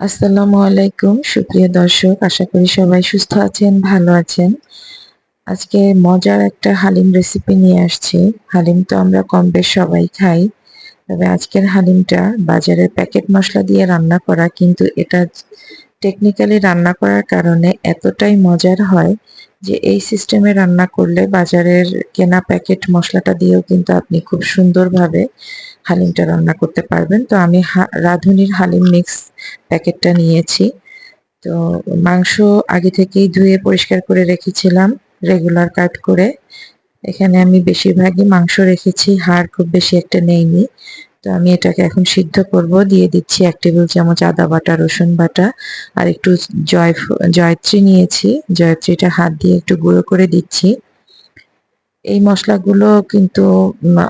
আসসালামু আলাইকুম, সুপ্রিয় দর্শক, আশা করি সবাই সুস্থ আছেন, ভালো আছেন। আজকে মজার একটা হালিম রেসিপি নিয়ে আসছি। হালিম তো আমরা কম বেশ সবাই খাই, তবে আজকের হালিমটা বাজারের প্যাকেট মশলা দিয়ে রান্না করা, কিন্তু এটা টেকনিক্যালি রান্না করার কারণে এতটাই মজার হয় যে এই সিস্টেমে রান্না করলে বাজারের কেনা প্যাকেট মশলাটা দিয়েও কিন্তু আপনি খুব সুন্দরভাবে হালিমটা রান্না করতে পারবেন। তো আমি রাঁধুনির হালিম মিক্স প্যাকেটটা নিয়েছি। তো মাংস আগে থেকেই ধুয়ে পরিষ্কার করে রেখেছিলাম রেগুলার কাট করে। এখানে আমি বেশিরভাগই মাংস রেখেছি, হাড় খুব বেশি একটা নেইনি। তো আমি এটাকে এখন সিদ্ধ করব, দিয়ে দিচ্ছি এক টেবিল চামচ আদা বাটা, রসুন বাটা, আর একটু জয় জয়ত্রী নিয়েছি। জয়ত্রীটা হাত দিয়ে একটু গুঁড়ো করে দিচ্ছি। এই মশলাগুলো কিন্তু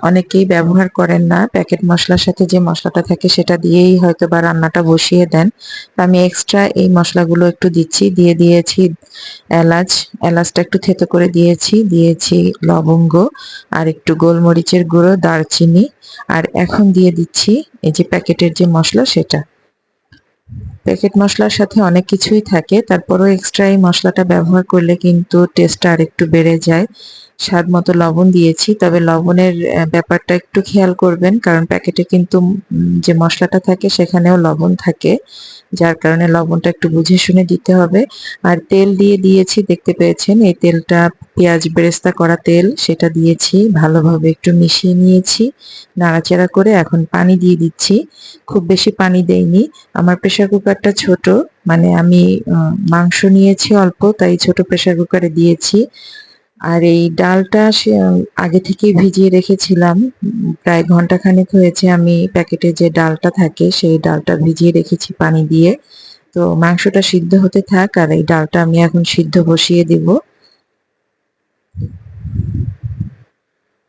অনেকেই ব্যবহার করেন না। প্যাকেট মশলার সাথে যে মশলাটা থাকে সেটা দিয়েই হয়তো বা রান্নাটা বসিয়ে দেন। আমি এক্সট্রা এই মশলাগুলো একটু দিচ্ছি, দিয়ে দিয়েছি এলাচ। এলাচটা একটু থেতো করে দিয়েছি দিয়েছি লবঙ্গ আর একটু গোলমরিচের গুঁড়ো, দারচিনি। আর এখন দিয়ে দিচ্ছি এই যে প্যাকেটের যে মশলা সেটা। প্যাকেট মশলার সাথে অনেক কিছুই থাকে। তারপরও এক্সট্রা এই মশলাটা ব্যবহার করলে কিন্তু টেস্টটা আর একটু বেড়ে যায়। স্বাদ মতো লবণ দিয়েছি, তবে লবণের ব্যাপারটা একটু খেয়াল করবেন, কারণ প্যাকেটে কিন্তু যে মশলাটা থাকে সেখানেও লবণ থাকে, যার কারণে লবণটা একটু বুঝে শুনে দিতে হবে। আর তেল দিয়ে দিয়েছি, দেখতে পেয়েছেন, এই তেলটা পেঁয়াজ বেরেস্তা করা তেল, সেটা দিয়েছি, ভালোভাবে একটু মিশিয়ে নিয়েছি, নাড়াচাড়া করে এখন পানি দিয়ে দিচ্ছি। খুব বেশি পানি দেইনি, আমার প্রেশার কুকারটা ছোট মানে আমি মাংস নিয়েছি অল্প, তাই ছোট প্রেশার কুকারে দিয়েছি। আর এই ডালটা আগে থেকেই ভিজিয়ে রেখেছিলাম। প্রায় ঘণ্টা খানেক হয়েছে আমি প্যাকেটে যে ডালটা থাকে, সেই ডালটা ভিজিয়ে রেখেছি পানি দিয়ে। তো মাংসটা সিদ্ধ হতে থাক, আর এই ডালটা আমি এখন সিদ্ধ বসিয়ে দিব।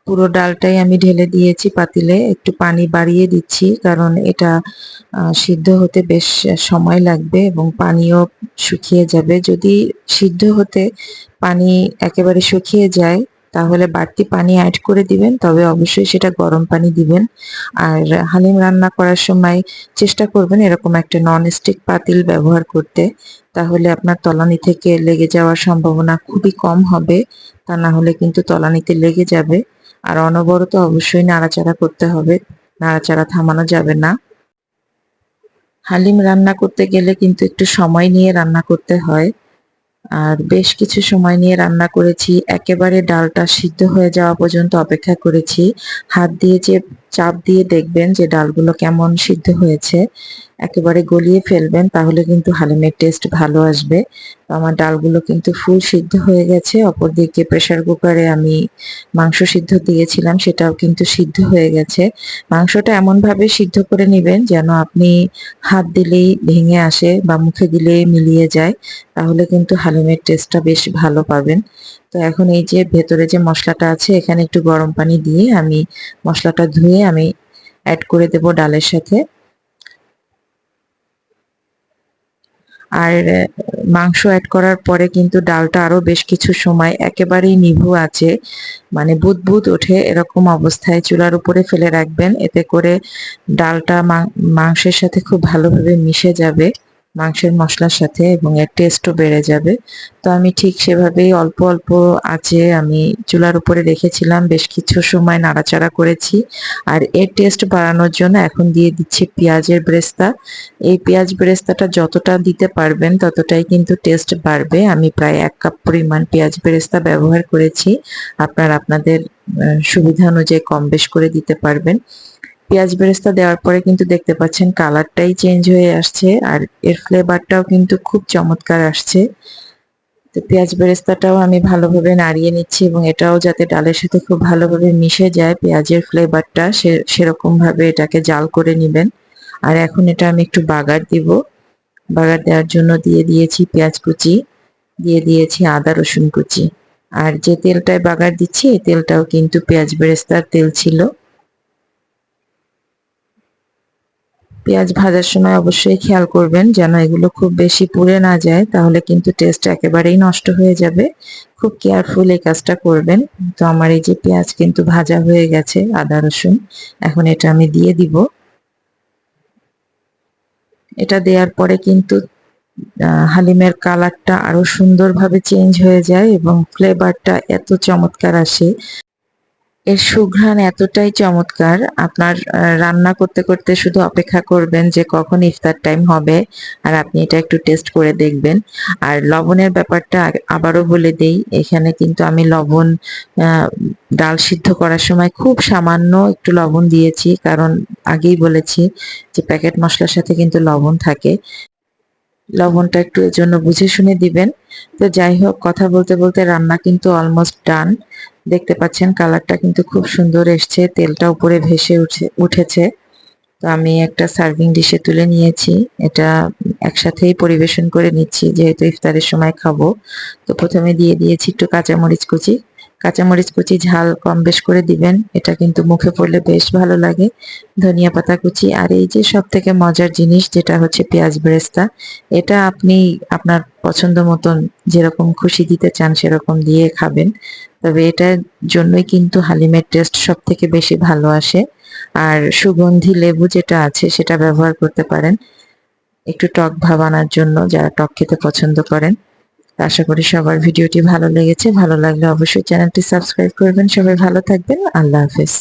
পুরো ডালটাই আমি ঢেলে দিয়েছি পাতিলে, একটু পানি বাড়িয়ে দিচ্ছি, কারণ এটা সিদ্ধ হতে বেশ সময় লাগবে এবং পানিও শুকিয়ে যাবে। যদি সিদ্ধ হতে পানি একেবারে শুকিয়ে যায়, তাহলে বাড়তি পানি অ্যাড করে দিবেন, তবে অবশ্যই সেটা গরম পানি দিবেন। আর হালিম রান্না করার সময় চেষ্টা করবেন এরকম একটা নন স্টিক পাতিল ব্যবহার করতে, তাহলে আপনার তলানি থেকে লেগে যাওয়ার সম্ভাবনা খুবই কম হবে, তা না হলে কিন্তু তলানিতে লেগে যাবে। আর অনবরত অবশ্যই নাড়াচাড়া করতে হবে, নাড়াচাড়া থামানো যাবে না। হালিম রান্না করতে গেলে কিন্তু একটু সময় নিয়ে রান্না করতে হয়। আর বেশ কিছু সময় নিয়ে রান্না করেছি। একেবারে ডালটা সিদ্ধ হয়ে যাওয়া পর্যন্ত অপেক্ষা করেছি। হাত দিয়ে যে চাপ দিয়ে দেখবেন যে ডালগুলো কেমন সিদ্ধ হয়েছে। একেবারে গলিয়ে ফেলবেন, তাহলে কিন্তু হালিমের টেস্ট ভালো আসবে। তো আমার ডালগুলো কিন্তু ফুল সিদ্ধ হয়ে গেছে, অপরদিকে প্রেশার কুকারে আমি মাংস সিদ্ধ দিয়েছিলাম, সেটাও কিন্তু সিদ্ধ হয়ে গেছে। মাংসটা এমনভাবে সিদ্ধ করে নেবেন যেন আপনি হাত দিলেই ভেঙে আসে বা মুখে দিলেই মিলিয়ে যায়, তাহলে কিন্তু হালিমের টেস্টটা বেশ ভালো পাবেন। তো এখন এই যে ভেতরে যে মশলাটা আছে, এখানে একটু গরম পানি দিয়ে আমি মশলাটা ধুয়ে আমি অ্যাড করে দেব ডালের সাথে। আর মাংস অ্যাড করার পরে কিন্তু ডালটা আরও বেশ কিছু সময় একেবারেই নিভু আছে। মানে বুদবুদ ওঠে এরকম অবস্থায় চুলার উপরে ফেলে রাখবেন। এতে করে ডালটা মাংসের সাথে খুব ভালোভাবে মিশে যাবে। মাংসের মশলার সাথে এবং এর টেস্টও বেড়ে যাবে। তো আমি ঠিক সেভাবেই অল্প অল্প আছে আমি চুলার উপরে রেখেছিলাম, বেশ কিছু সময় নাড়াচাড়া করেছি। আর এর টেস্ট বাড়ানোর জন্য এখন দিয়ে দিচ্ছি পেঁয়াজের ব্রেস্তা। এই পেঁয়াজ ব্রেস্তাটা যতটা দিতে পারবেন ততটাই কিন্তু টেস্ট বাড়বে। আমি প্রায় এক কাপ পরিমাণ পেঁয়াজ ব্রেস্তা ব্যবহার করেছি। আপনার আপনাদের সুবিধা অনুযায়ী কম বেশ করে দিতে পারবেন। পেঁয়াজ বেরেস্তা দেওয়ার পরে কিন্তু দেখতে পাচ্ছেন কালারটাই চেঞ্জ হয়ে আসছে আর এর ফ্লেভারটাও কিন্তু খুব চমৎকার আসছে। তো পেঁয়াজ বেরেস্তাটাও আমি ভালোভাবে নাড়িয়ে নিচ্ছি এবং এটাও যাতে ডালের সাথে খুব ভালোভাবে মিশে যায়, পেঁয়াজের ফ্লেভারটা সেরকম ভাবে এটাকে জাল করে নেবেন। আর এখন এটা আমি একটু বাগার দিব। বাগার দেওয়ার জন্য দিয়ে দিয়েছি পেঁয়াজ কুচি, দিয়ে দিয়েছি আদা রসুন কুচি। আর যে তেলটায় বাগার দিচ্ছি, এই তেলটাও কিন্তু পেঁয়াজ বেরেস্তার তেল ছিল। পেঁয়াজ ভাজার সময় অবশ্যই খেয়াল করবেন যেন এগুলো খুব বেশি পুড়ে না যায়, তাহলে কিন্তু টেস্ট একেবারেই নষ্ট হয়ে যাবে। খুব কেয়ারফুল এই কাজটা করবেন। তো আমার এই যে পেঁয়াজ কিন্তু ভাজা হয়ে গেছে, আদা, রসুন, এখন এটা আমি দিয়ে দিব। এটা দেওয়ার পরে কিন্তু হালিমের কালারটা আরও সুন্দরভাবে চেঞ্জ হয়ে যায় এবং ফ্লেভারটা এত চমৎকার আসে। এর সুঘ্রাণ এতটাই চমৎকার। আপনার রান্না করতে করতে শুধু অপেক্ষা করবেন যে কখন ইফতার টাইম হবে আর আপনি এটা একটু টেস্ট করে দেখবেন। আর লবণের ব্যাপারটা আবারও বলে দেই, এখানে কিন্তু আমি লবণ ডাল সিদ্ধ করার সময় খুব সামান্য একটু লবণ দিয়েছি, কারণ আগেই বলেছি যে প্যাকেট মশলার সাথে কিন্তু লবণ থাকে। লবণটা একটু এর জন্য বুঝে শুনে দিবেন। তো যাই হোক, কথা বলতে বলতে রান্না কিন্তু অলমোস্ট ডান দেখতে পাচ্ছেন কালারটা কিন্তু খুব সুন্দর এসছে, তেলটা উপরে ভেসে উঠে, উঠেছে। তো আমি একটা সার্ভিং ডিশে তুলে নিয়েছি, এটা একসাথেই পরিবেশন করে নিচ্ছি, যেহেতু ইফতারের সময় খাব। তো প্রথমে দিয়ে দিয়েছি একটু কাঁচামরিচ কুচি। কাঁচামরিচ কুচি ঝাল কম বেশ করে দিবেন, এটা কিন্তু মুখে পড়লে বেশ ভালো লাগে। ধনিয়া পাতা কুচি, আর এই যে সব থেকে মজার জিনিস যেটা হচ্ছে পেঁয়াজ বেরেস্তা, এটা আপনি আপনার পছন্দ মতন যেরকম খুশি দিতে চান সেরকম দিয়ে খাবেন। তবে এটার জন্যই কিন্তু হালিমের টেস্ট সব থেকে বেশি ভালো আসে। আর সুগন্ধি লেবু যেটা আছে সেটা ব্যবহার করতে পারেন। একটু টক ভাব আনার জন্য যারা টক খেতে পছন্দ করেন। আশা করি সবার ভিডিওটি ভালো লেগেছে। ভালো লাগলে অবশ্যই চ্যানেলটি সাবস্ক্রাইব করবেন। সবাই ভালো থাকবেন। আল্লাহ হাফেজ।